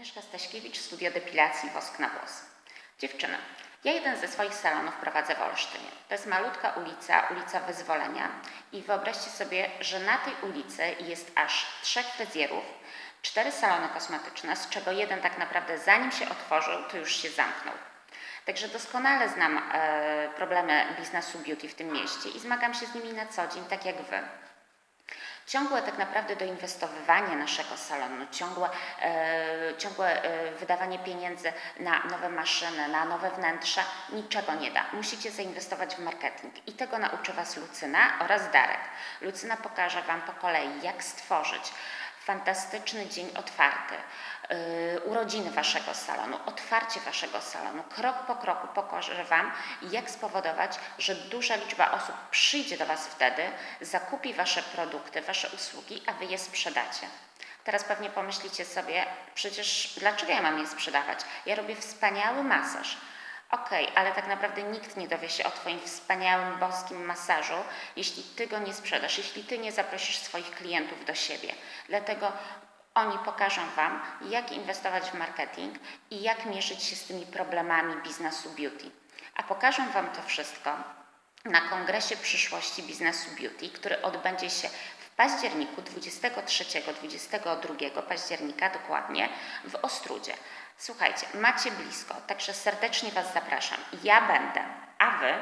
Agnieszka Staśkiewicz, Studio Depilacji Wosk na włos. Dziewczyny, ja jeden ze swoich salonów prowadzę w Olsztynie. To jest malutka ulica, ulica Wyzwolenia i wyobraźcie sobie, że na tej ulicy jest aż trzech fryzjerów, cztery salony kosmetyczne, z czego jeden tak naprawdę zanim się otworzył, to już się zamknął. Także doskonale znam e, problemy biznesu beauty w tym mieście i zmagam się z nimi na co dzień, tak jak wy. Ciągłe tak naprawdę doinwestowywanie naszego salonu, ciągłe, e, ciągłe e, wydawanie pieniędzy na nowe maszyny, na nowe wnętrza niczego nie da. Musicie zainwestować w marketing i tego nauczy Was Lucyna oraz Darek. Lucyna pokaże Wam po kolei, jak stworzyć fantastyczny dzień otwarty, yy, urodziny Waszego salonu, otwarcie Waszego salonu. Krok po kroku pokażę Wam, jak spowodować, że duża liczba osób przyjdzie do Was wtedy, zakupi Wasze produkty, Wasze usługi, a Wy je sprzedacie. Teraz pewnie pomyślicie sobie, przecież dlaczego ja mam je sprzedawać? Ja robię wspaniały masaż. Okej, ale tak naprawdę nikt nie dowie się o Twoim wspaniałym, boskim masażu, jeśli Ty go nie sprzedasz, jeśli Ty nie zaprosisz swoich klientów do siebie. Dlatego oni pokażą Wam, jak inwestować w marketing i jak mierzyć się z tymi problemami biznesu beauty. A pokażą Wam to wszystko na Kongresie Przyszłości Biznesu Beauty, który odbędzie się w październiku 23-22 października dokładnie w Ostrudzie. Słuchajcie, macie blisko, także serdecznie Was zapraszam. Ja będę, a Wy